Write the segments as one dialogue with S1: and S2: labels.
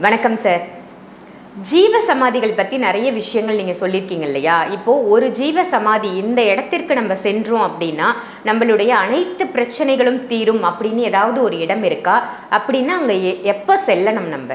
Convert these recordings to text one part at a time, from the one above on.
S1: வணக்கம் சார் ஜீவ சமாதிகள் பற்றி நிறைய விஷயங்கள் நீங்கள் சொல்லியிருக்கீங்க இல்லையா? இப்போது ஒரு ஜீவ சமாதி இந்த இடத்திற்கு நம்ம சென்றோம் அப்படின்னா நம்மளுடைய அனைத்து பிரச்சனைகளும் தீரும் அப்படின்னு ஏதாவது ஒரு இடம் இருக்கா? அப்படின்னா அங்கே எப்போ செல்லணும் நம்ம?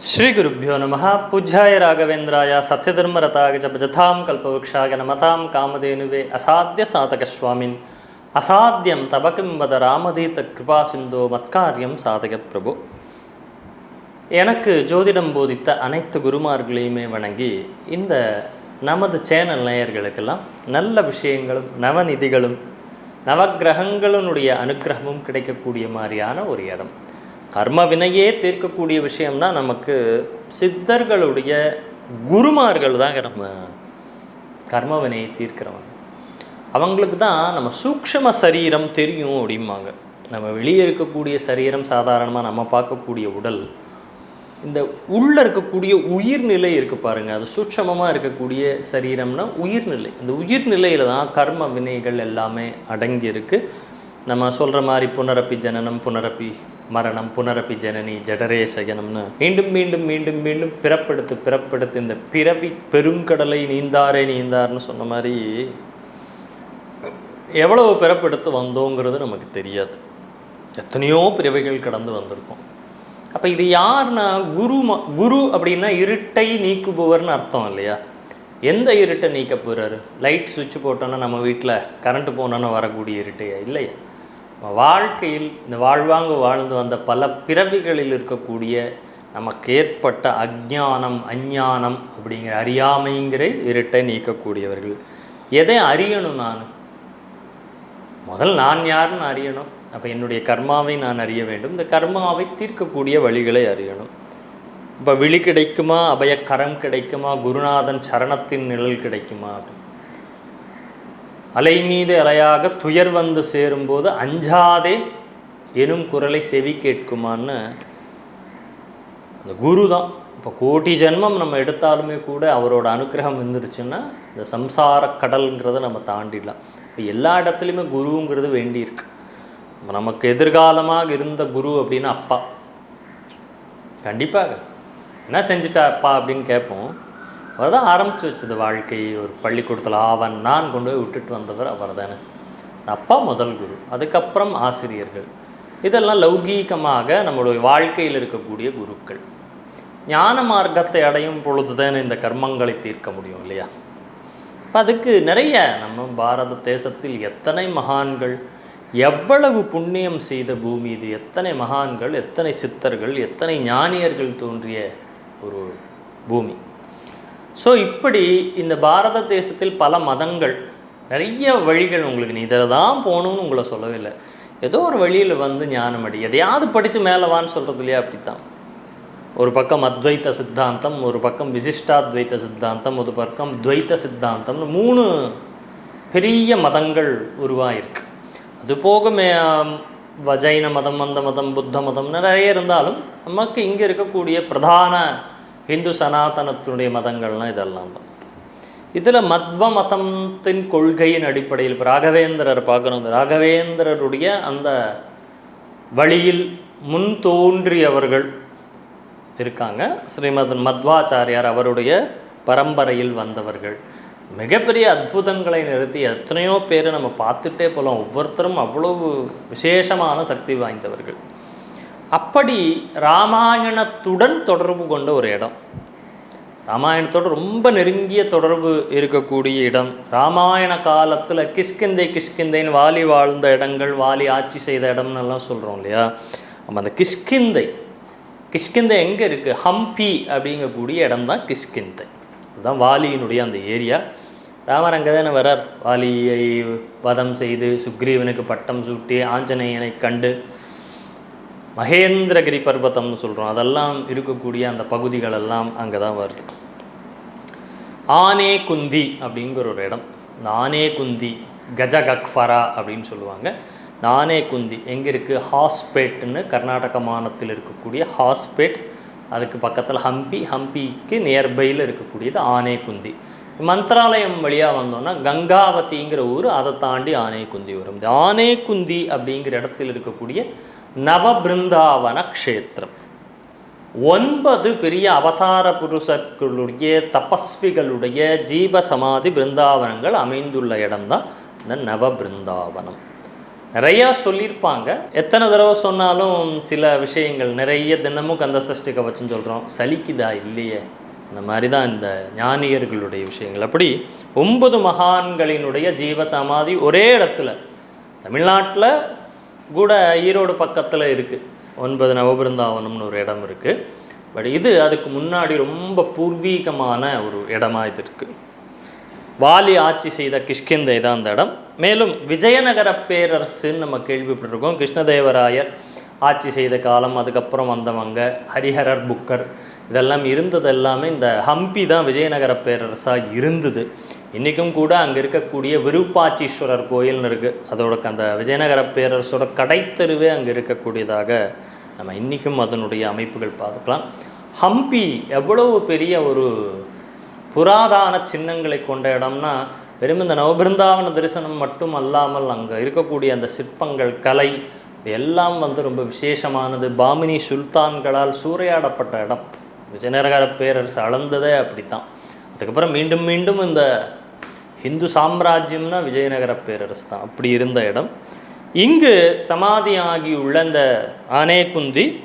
S2: ஸ்ரீ குருப்பியோ நம பூஜ்யாய ராகவேந்திராய சத்யதர்மரதாகஜ பஜதாம் கல்பவக்ஷாக நமதாம் காமதேனுவே அசாத்திய சாதக சுவாமின் அசாத்தியம் தபகம் வத ராமதீத கிருபா சிந்தோ மத்காரியம் சாதக பிரபு எனக்கு ஜோதிடம் போதித்த அனைத்து குருமார்களையுமே வணங்கி இந்த நமது சேனல் நேயர்களுக்கெல்லாம் நல்ல விஷயங்களும் நவநிதிகளும் நவக்கிரகங்களுடைய அனுக்கிரகமும் கிடைக்கக்கூடிய மாதிரியான ஒரு இடம். கர்ம வினையே தீர்க்கக்கூடிய விஷயம்னா நமக்கு சித்தர்களுடைய குருமார்கள் தாங்க நம்ம கர்ம வினையை தீர்க்கிறவங்க. அவங்களுக்கு தான் நம்ம சூக்ஷ்ம சரீரம் தெரியும் அப்படிம்பாங்க. நம்ம வெளியே இருக்கக்கூடிய சரீரம் சாதாரணமாக நம்ம பார்க்கக்கூடிய உடல் இந்த உள்ளே இருக்கக்கூடிய உயிர்நிலை இருக்குது பாருங்கள் அது சூட்சமமாக இருக்கக்கூடிய சரீரம்னா உயிர்நிலை. இந்த உயிர்நிலையில் தான் கர்ம வினைகள் எல்லாமே அடங்கியிருக்கு. நம்ம சொல்கிற மாதிரி புனரப்பி ஜனனம் புனரப்பி மரணம் புனரப்பி ஜனனி ஜடரே சகனம்னு மீண்டும் மீண்டும் மீண்டும் மீண்டும் பிறப்பெடுத்து பிறப்படுத்து இந்த பிறவி பெருங்கடலை நீந்தாரே நீந்தார்னு சொன்ன மாதிரி எவ்வளவு பிறப்பெடுத்து வந்தோங்கிறது நமக்கு தெரியாது. எத்தனையோ பிறவைகள் கடந்து வந்திருக்கோம். அப்போ இது யார்னா குரு ம- குரு அப்படின்னா இருட்டை நீக்குபவர்னு அர்த்தம் இல்லையா? எந்த இருட்டை நீக்க போகிறாரு லைட் சுவிட்ச் போட்டோன்னா நம்ம வீட்டில் கரண்ட்டு போனோன்னா வரக்கூடிய இருட்டையா? இல்லையா. நம்ம வாழ்க்கையில் இந்த வாழ்வாங்க வாழ்ந்து வந்த பல பிறவிகளில் இருக்கக்கூடிய நமக்கு ஏற்பட்ட அஜானம் அஞ்ஞானம் அப்படிங்கிற அறியாமைங்கிற இருட்டை நீக்கக்கூடியவர்கள். எதை அறியணும் நான்? முதல் நான் யாருன்னு அறியணும். அப்போ என்னுடைய கர்மாவை நான் அறிய வேண்டும். இந்த கர்மாவை தீர்க்கக்கூடிய வழிகளை அறியணும். இப்போ விழி கிடைக்குமா? அபயக்கரம் கிடைக்குமா? குருநாதன் சரணத்தின் நிழல் கிடைக்குமா? அப்படின்னு அலை மீது அலையாக துயர் வந்து சேரும்போது அஞ்சாதே எனும் குரலை செவி கேட்குமான்னு அந்த குரு தான். இப்போ கோட்டி ஜென்மம் நம்ம எடுத்தாலுமே கூட அவரோட அனுக்கிரகம் இருந்துருச்சுன்னா இந்த சம்சார கடல்ங்கிறத நம்ம தாண்டிடலாம். இப்போ எல்லா இடத்துலையுமே குருங்கிறது வேண்டியிருக்கு. நமக்கு எதிர்காலமாக இருந்த குரு அப்படின்னா அப்பா. கண்டிப்பாக. என்ன செஞ்சுட்டா அப்பா அப்படின்னு கேட்போம். அவர் தான் ஆரம்பித்து வச்சது வாழ்க்கை ஒரு பள்ளிக்கூடத்தில் ஆவன் நான் கொண்டு போய் விட்டுட்டு வந்தவர் அவர் தானே அப்பா முதல் குரு. அதுக்கப்புறம் ஆசிரியர்கள். இதெல்லாம் லௌகீகமாக நம்மளுடைய வாழ்க்கையில் இருக்கக்கூடிய குருக்கள். ஞான மார்க்கத்தை அடையும் பொழுது தானே இந்த கர்மங்களை தீர்க்க முடியும் இல்லையா? இப்போ அதுக்கு நிறைய நம்ம பாரத தேசத்தில் எத்தனை மகான்கள் எவ்வளவு புண்ணியம் செய்த பூமி இது? எத்தனை மகான்கள் எத்தனை சித்தர்கள் எத்தனை ஞானியர்கள் தோன்றிய ஒரு பூமி? ஸோ இப்படி இந்த பாரத தேசத்தில் பல மதங்கள் நிறைய வழிகள் உங்களுக்கு நீ இதில் தான் போகணும்னு உங்களை சொல்லவே இல்லை. ஏதோ ஒரு வழியில் வந்து ஞானம் அடி. எதையாவது படித்து மேலே வான்னு சொல்கிறது இல்லையா? அப்படித்தான். ஒரு பக்கம் அத்வைத்த சித்தாந்தம் ஒரு பக்கம் விசிஷ்டாத்வைத்த சித்தாந்தம் ஒரு பக்கம் துவைத்த சித்தாந்தம்னு மூணு பெரிய மதங்கள் உருவாயிருக்கு. அது போக மே வ- ஜைன மதம் வந்த மதம் புத்த மதம் நிறைய இருந்தாலும் நமக்கு இங்கே இருக்கக்கூடிய பிரதான ஹிந்து சனாதனத்தினுடைய மதங்கள்லாம் இதெல்லாம் தான். இதில் மத்வ மதத்தின் கொள்கையின் அடிப்படையில் இப்போ ராகவேந்திரர் பார்க்குறோம் ராகவேந்திரருடைய அந்த வழியில் முன் தோன்றியவர்கள் இருக்காங்க. ஸ்ரீமத் மத்வாச்சாரியார் அவருடைய பரம்பரையில் வந்தவர்கள். மிகப்பெரிய அற்புதங்களை நிறுத்தி எத்தனையோ பேரை நம்ம பார்த்துட்டே போகலாம் ஒவ்வொருத்தரும் அவ்வளவு விசேஷமான சக்தி வாய்ந்தவர்கள். அப்படி ராமாயணத்துடன் தொடர்பு கொண்ட ஒரு இடம். ராமாயணத்தோட ரொம்ப நெருங்கிய தொடர்பு இருக்கக்கூடிய இடம். ராமாயண காலத்தில் கிஷ்கிந்தை கிஷ்கிந்தைன்னு வாலி வாழ்ந்த இடங்கள் வாலி ஆட்சி செய்த இடம்னு எல்லாம் சொல்கிறோம் இல்லையா? நம்ம அந்த கிஷ்கிந்தை கிஷ்கிந்தை எங்கே இருக்குது ஹம்பி அப்படிங்கக்கூடிய இடம் தான் கிஷ்கிந்தை. அதுதான் வாலியினுடைய அந்த ஏரியா. ராமர் அங்கே தானே வரார் வாலியை வதம் செய்து சுக்ரீவனுக்கு பட்டம் சூட்டி ஆஞ்சநேயனை கண்டு மகேந்திரகிரி பர்வதம்னு சொல்கிறோம் அதெல்லாம் இருக்கக்கூடிய அந்த பகுதிகள் எல்லாம் அங்கே தான் வருது. ஆனே குந்தி அப்படிங்கிற ஒரு இடம். இந்த ஆனே குந்தி கஜகக்ஃபரா அப்படின்னு சொல்லுவாங்க. நானே குந்தி எங்கே இருக்குது ஹாஸ்பேட்னு கர்நாடக மாநிலத்தில் இருக்கக்கூடிய ஹாஸ்பேட். அதுக்கு பக்கத்தில் ஹம்பி. ஹம்பிக்கு நியர்பையில் இருக்கக்கூடியது ஆனே குந்தி. மந்த்ராலயம் வழியாக வந்தோம்னா கங்காவதிங்கிற ஊர் அதை தாண்டி ஆனைக்குந்தி வரும். இந்த ஆனைக்குந்தி அப்படிங்கிற இடத்தில் இருக்கக்கூடிய நவபிருந்தாவன க்ஷேத்திரம். ஒன்பது பெரிய அவதார புருஷர்களுடைய தபஸ்விகளுடைய ஜீவ சமாதி பிருந்தாவனங்கள் அமைந்துள்ள இடம்தான் இந்த நவ பிருந்தாவனம் நிறையா சொல்லியிருப்பாங்க. எத்தனை தடவை சொன்னாலும் சில விஷயங்கள் நிறைய தினமும் கந்த சஷ்டி கவச்சம் சொல்கிறோம் சலிக்குதா இல்லையே? இந்த மாதிரி தான் இந்த ஞானியர்களுடைய விஷயங்கள். அப்படி ஒன்பது மகான்களினுடைய ஜீவ சமாதி ஒரே இடத்துல. தமிழ்நாட்டில் கூட ஈரோடு பக்கத்தில் இருக்குது ஒன்பது நவபிருந்தாவனம்னு ஒரு இடம் இருக்குது பட் இது அதுக்கு முன்னாடி ரொம்ப பூர்வீகமான ஒரு இடமா இது இருக்குது வாலி ஆட்சி செய்த கிஷ்கிந்தை தான் அந்த இடம். மேலும் விஜயநகர பேரரசுன்னு நம்ம கேள்விப்பட்டிருக்கோம். கிருஷ்ணதேவராயர் ஆட்சி செய்த காலம் அதுக்கப்புறம் வந்தவங்க ஹரிஹரர் புக்கர் இதெல்லாம் இருந்தது எல்லாமே இந்த ஹம்பி தான் விஜயநகர பேரரசாக இருந்தது. இன்றைக்கும் கூட அங்கே இருக்கக்கூடிய விருப்பாச்சீஸ்வரர் கோயில்னு இருக்குது அதோட அந்த விஜயநகர பேரரசோட கடைத்தெருவே அங்கே இருக்கக்கூடியதாக நம்ம இன்றைக்கும் அதனுடைய அமைப்புகள் பார்த்துக்கலாம். ஹம்பி எவ்வளவு பெரிய ஒரு புராதான சின்னங்களை கொண்ட இடம்னா வெறும் இந்த நவபிருந்தாவன தரிசனம் மட்டும் அல்லாமல் அங்கே இருக்கக்கூடிய அந்த சிற்பங்கள் கலை எல்லாம் வந்து ரொம்ப விசேஷமானது. பாமினி சுல்தான்களால் சூறையாடப்பட்ட இடம். விஜயநகர பேரரசு அளந்ததே அப்படித்தான். அதுக்கப்புறம் மீண்டும் மீண்டும் இந்த ஹிந்து சாம்ராஜ்யம்னா விஜயநகர பேரரசு தான். அப்படி இருந்த இடம். இங்கு சமாதியாகியுள்ள இந்த ஆனேகுந்தி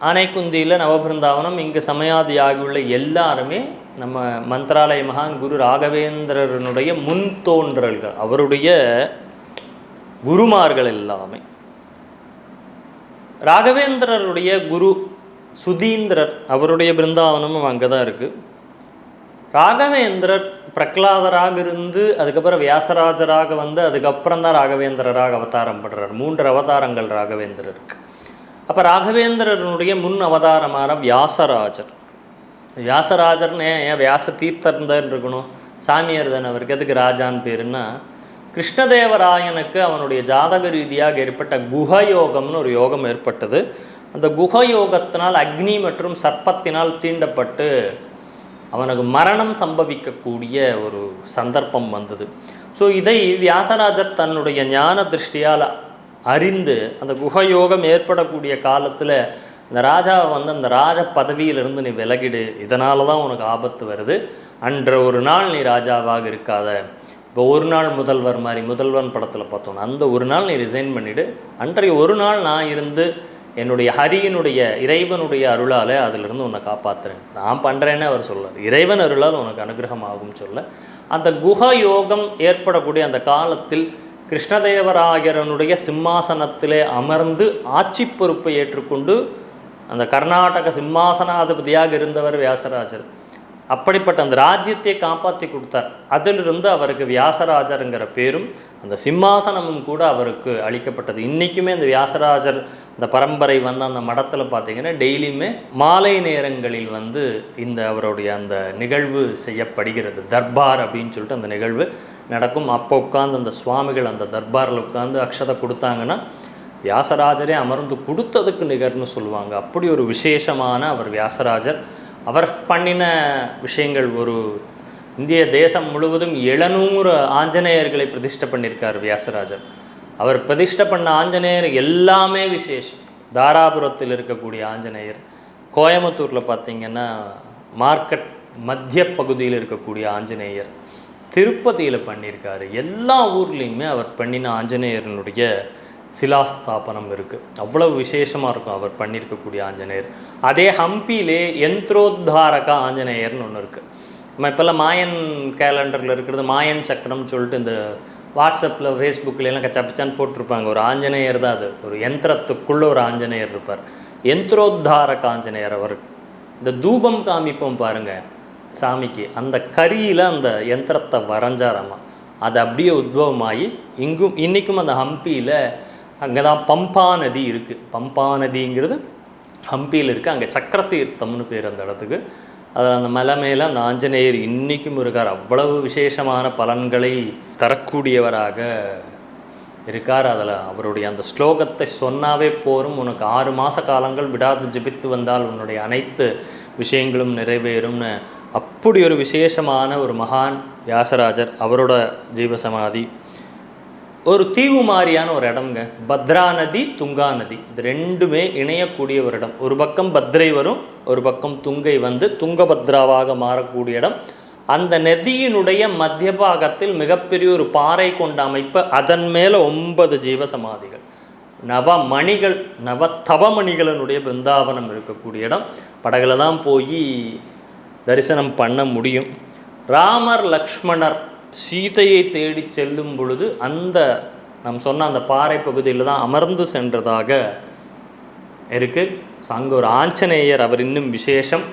S2: ஆனைக்குந்தியில் நவபிருந்தாவனம் இங்கு சமயாதியாகியுள்ள எல்லாருமே நம்ம மந்திராலய மகான் குரு ராகவேந்திரனுடைய முன் தோன்றல்கள் அவருடைய குருமார்கள் எல்லாமே ராகவேந்திரருடைய குரு சுதீந்திரர் அவருடைய பிருந்தாவனமும் அங்கே தான் இருக்குது ராகவேந்திரர் பிரகலாதராக இருந்து அதுக்கப்புறம் வியாசராஜராக வந்து அதுக்கப்புறம் தான் ராகவேந்திரராக அவதாரம் படுறார். மூன்று அவதாரங்கள் ராகவேந்திரருக்கு. அப்போ ராகவேந்திரனுடைய முன் அவதாரமான வியாசராஜர். வியாசராஜர்னு ஏன் ஏன் வியாச தீர்த்தர் தான் இருக்கணும்? சாமியார் தானே அவருக்கு. எதுக்கு ராஜான்னு பேருன்னா கிருஷ்ணதேவராயனுக்கு அவனுடைய ஜாதக ரீதியாக ஏற்பட்ட குஹயோகம்னு ஒரு யோகம் ஏற்பட்டது. அந்த குஹயோகத்தினால் அக்னி மற்றும் சர்ப்பத்தினால் தீண்டப்பட்டு அவனுக்கு மரணம் சம்பவிக்கக்கூடிய ஒரு சந்தர்ப்பம் வந்தது. ஸோ இதை வியாசராஜர் தன்னுடைய ஞான திருஷ்டியால் அறிந்து அந்த குஹயோகம் ஏற்படக்கூடிய காலத்தில் இந்த ராஜாவை வந்து அந்த ராஜ பதவியிலிருந்து நீ விலகிடு. இதனால தான் உனக்கு ஆபத்து வருது. அன்ற ஒரு நாள் நீ ராஜாவாக இருக்காத. இப்போ ஒரு நாள் முதல்வர் மாதிரி முதல்வன் படத்தில் பார்த்தோன்னா அந்த ஒரு நாள் நீ ரிசைன் பண்ணிவிடு அன்றைய ஒரு நாள் நான் இருந்து என்னுடைய ஹரியினுடைய இறைவனுடைய அருளால் அதிலிருந்து உன்னை காப்பாற்றுறேன் நான் பண்ணுறேன்னு அவர் சொல்லார் இறைவன் அருளால் உனக்கு அனுகிரகம் ஆகும் சொல்ல. அந்த குஹ யோகம் ஏற்படக்கூடிய அந்த காலத்தில் கிருஷ்ணதேவராயரனுடைய சிம்மாசனத்திலே அமர்ந்து ஆட்சி பொறுப்பை ஏற்றுக்கொண்டு அந்த கர்நாடக சிம்மாசனாதிபதியாக இருந்தவர் வியாசராஜர். அப்படிப்பட்ட அந்த ராஜ்யத்தை காப்பாற்றி கொடுத்தார். அதிலிருந்து அவருக்கு வியாசராஜருங்கிற பேரும் அந்த சிம்மாசனமும் கூட அவருக்கு அளிக்கப்பட்டது. இன்றைக்குமே அந்த வியாசராஜர் இந்த பரம்பரை வந்து அந்த மடத்தில் பார்த்தீங்கன்னா டெய்லியுமே மாலை நேரங்களில் வந்து இந்த அவருடைய அந்த நிகழ்வு செய்யப்படுகிறது. தர்பார் அப்படின்னு சொல்லிட்டு அந்த நிகழ்வு நடக்கும். அப்போ உட்காந்து அந்த சுவாமிகள் அந்த தர்பாரில் உட்காந்து அக்ஷதை கொடுத்தாங்கன்னா வியாசராஜரே அமர்ந்து கொடுத்ததுக்கு நிகர்னு சொல்லுவாங்க. அப்படி ஒரு விசேஷமான அவர் வியாசராஜர். அவர் பண்ணின விஷயங்கள் ஒரு இந்திய தேசம் முழுவதும் எழுநூறு ஆஞ்சநேயர்களை பிரதிஷ்டை பண்ணியிருக்கார் வியாசராஜர். அவர் பிரதிஷ்டை பண்ண ஆஞ்சநேயர் எல்லாமே விசேஷம். தாராபுரத்தில் இருக்கக்கூடிய ஆஞ்சநேயர் கோயம்புத்தூரில் பார்த்தீங்கன்னா மார்க்கெட் மத்திய பகுதியில் இருக்கக்கூடிய ஆஞ்சநேயர் திருப்பதியில் பண்ணியிருக்காரு. எல்லா ஊர்லேயுமே அவர் பண்ணின ஆஞ்சநேயரனுடைய சிலாஸ்தாபனம் இருக்குது அவ்வளவு விசேஷமாக இருக்கும் அவர் பண்ணியிருக்கக்கூடிய ஆஞ்சநேயர். அதே ஹம்பியிலே யந்திரோத்தாரக ஆஞ்சநேயர்னு ஒன்று இருக்குது நம்ம இப்போல்லாம் மாயன் கேலண்டரில் இருக்கிறது மாயன் சக்கரம்னு சொல்லிட்டு இந்த வாட்ஸ்அப்பில் ஃபேஸ்புக்கில் எல்லாம் போட்டிருப்பாங்க. ஒரு ஆஞ்சநேயர் தான் அது. ஒரு யந்திரத்துக்குள்ள ஒரு ஆஞ்சநேயர் இருப்பார். யந்திரோத்தாரக ஆஞ்சநேயர் அவர். இந்த தூபம் காமிப்போம் பாருங்கள் சாமிக்கு. அந்த கரியில் அந்த யந்திரத்தை வரைஞ்சாராமா. அது அப்படியே உத்பவமாகி இங்கும் இன்றைக்கும் அந்த ஹம்பியில் அங்கே தான் பம்பா நதி இருக்குது பம்பா நதிங்கிறது ஹம்பியில் இருக்குது அங்கே சக்கரத்தீர்த்தம்னு பேர் அந்த இடத்துக்கு. அதில் அந்த மலை மேலே அந்த ஆஞ்சநேயர் இன்றைக்கும் இருக்கார். அவ்வளவு விசேஷமான பலன்களை தரக்கூடியவராக இருக்கார். அதில் அவருடைய அந்த ஸ்லோகத்தை சொன்னாவே போரும். உனக்கு ஆறு மாத காலங்கள் விடாது ஜபித்து வந்தால் உன்னுடைய அனைத்து விஷயங்களும் நிறைவேறும்னு அப்படி ஒரு விசேஷமான ஒரு மகான் வியாசராஜர். அவரோட ஜீவசமாதி. ஒரு தீவு மாதிரியான ஒரு இடம்ங்க. பத்ரா நதி துங்கா நதி. இது ரெண்டுமே இணையக்கூடிய ஒரு இடம். ஒரு பக்கம் பத்ரை வரும் ஒரு பக்கம் துங்கை வந்து துங்கபத்ராவாக மாறக்கூடிய இடம். அந்த நதியினுடைய மத்திய பாகத்தில் மிகப்பெரிய ஒரு பாறை கொண்ட அமைப்பு அதன் மேலே ஒன்பது ஜீவ சமாதிகள் நவமணிகள் நவ தவமணிகளினுடைய பிருந்தாவனம் இருக்கக்கூடிய இடம். படகுல தான் போய் தரிசனம் பண்ண முடியும். ராமர் லக்ஷ்மணர் சீதையை தேடி செல்லும் பொழுது அந்த நாம் சொன்ன அந்த பாறை பகுதியில் தான் அமர்ந்து சென்றதாக இருக்குது ஸோ அங்கே ஒரு ஆஞ்சநேயர் அவர் இன்னும் விசேஷம்.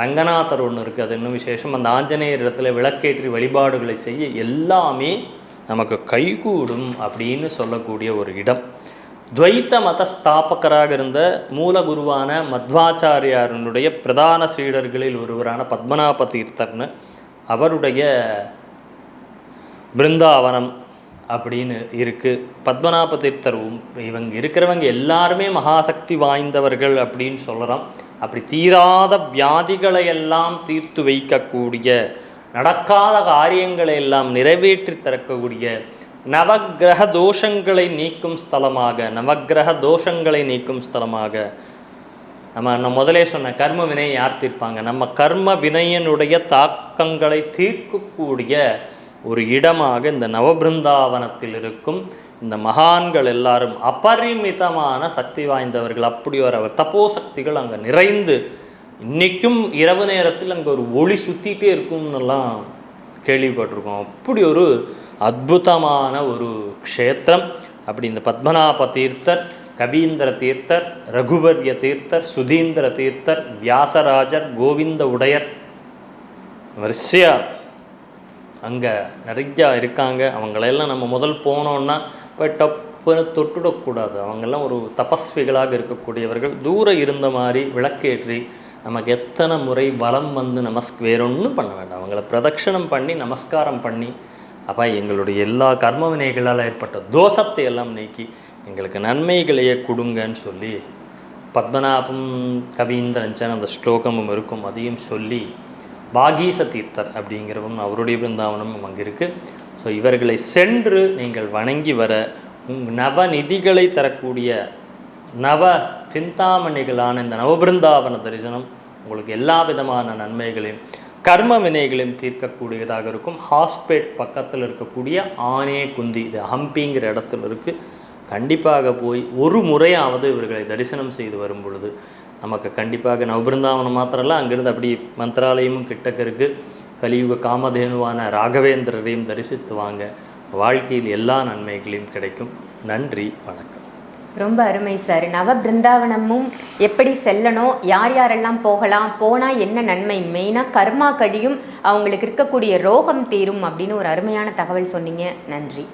S2: ரங்கநாதர் ஒன்று இருக்குது அது இன்னும் விசேஷம். அந்த ஆஞ்சநேயர் இடத்துல விளக்கேற்றி வழிபாடுகளை செய்ய எல்லாமே நமக்கு கைகூடும் அப்படின்னு சொல்லக்கூடிய ஒரு இடம். துவைத்த மத ஸ்தாபகராக இருந்த மூலகுருவான மத்வாச்சாரியாரனுடைய பிரதான சீடர்களில் ஒருவரான பத்மநாப தீர்த்தர்னு அவருடைய பிருந்தாவனம் அப்படின்னு இருக்குது பத்மநாப தீர்த்தரும் இவங்க இருக்கிறவங்க எல்லாருமே மகாசக்தி வாய்ந்தவர்கள் அப்படின்னு சொல்கிறோம் அப்படி தீராத வியாதிகளை எல்லாம் தீர்த்து வைக்கக்கூடிய நடக்காத காரியங்களை எல்லாம் நிறைவேற்றி தரக்கூடிய நவக்கிரக தோஷங்களை நீக்கும் ஸ்தலமாக நவக்கிரக தோஷங்களை நீக்கும் ஸ்தலமாக நம்ம நான் முதலே சொன்ன கர்ம வினையை யார் தீர்ப்பாங்க நம்ம கர்ம வினையினுடைய தாக்கங்களை தீர்க்கக்கூடிய ஒரு இடமாக இந்த நவபிருந்தாவனத்தில் இருக்கும் இந்த மகான்கள் எல்லாரும் அபரிமிதமான சக்தி வாய்ந்தவர்கள். அப்படி ஒரு அவர் தப்போ சக்திகள் அங்கே நிறைந்து இன்றைக்கும் இரவு நேரத்தில் அங்கே ஒரு ஒளி சுற்றிகிட்டே இருக்கும்னெல்லாம் கேள்விப்பட்டிருக்கோம். அப்படி ஒரு அற்புதமான ஒரு க்ஷேத்திரம். அப்படி இந்த பத்மநாப தீர்த்தர் கவீந்திர தீர்த்தர் ரகுவர்ய தீர்த்தர் சுதீந்திர தீர்த்தர் வியாசராஜர் கோவிந்த உடையர். வரிசையா அங்கே நிறையா இருக்காங்க. அவங்களெல்லாம் நம்ம முதல் போனோன்னா போய் டப்புன்னு தொட்டுடக்கூடாது. அவங்கெல்லாம் ஒரு தபஸ்விகளாக இருக்கக்கூடியவர்கள். தூரம் இருந்த மாதிரி விளக்கேற்றி நமக்கு எத்தனை முறை வலம் வந்து நமஸ்க் வேறொன்றும் பண்ண வேண்டாம். அவங்கள பிரதட்சணம் பண்ணி நமஸ்காரம் பண்ணி அப்பா எங்களுடைய எல்லா கர்ம வினைகளால் ஏற்பட்ட தோஷத்தை எல்லாம் நீக்கி எங்களுக்கு நன்மைகளையே கொடுங்கன்னு சொல்லி பத்மநாபம் கவீந்திரஞ்சன் அந்த ஸ்லோகமும் இருக்கும் அதையும் சொல்லி பாகீச தீர்த்தர் அப்படிங்கிறவரும் அவருடைய பிருந்தாவனமும் அங்கே இருக்குது ஸோ இவர்களை சென்று நீங்கள் வணங்கி வர உங் நவநிதிகளை தரக்கூடிய நவ சிந்தாமணிகளான இந்த நவபிருந்தாவன தரிசனம் உங்களுக்கு எல்லா விதமான நன்மைகளையும் கர்ம வினைகளையும் தீர்க்கக்கூடியதாக இருக்கும். ஹாஸ்பேட் பக்கத்தில் இருக்கக்கூடிய ஆனே குந்தி இது ஹம்பிங்கிற இடத்துல இருக்குது கண்டிப்பாக போய் ஒரு முறையாவது இவர்களை தரிசனம் செய்து வரும் பொழுது நமக்கு கண்டிப்பாக நவபிருந்தாவனம் மாத்திரம் இல்ல அங்கிருந்து அப்படி மந்திராலயமும் கிட்டக்க இருக்குது கலியுக காமதேனுவான ராகவேந்திரரையும் தரிசித்து வாங்க வாழ்க்கையில் எல்லா நன்மைகளையும் கிடைக்கும். நன்றி வணக்கம்.
S1: ரொம்ப அருமை சார். நவ பிருந்தாவனமும் எப்படி செல்லணும் யார் யாரெல்லாம் போகலாம் போனால் என்ன நன்மை? மெயினாக கர்மா கழியும் அவங்களுக்கு இருக்கக்கூடிய ரோகம் தீரும் அப்படின்னு ஒரு அருமையான தகவல் சொன்னீங்க. நன்றி.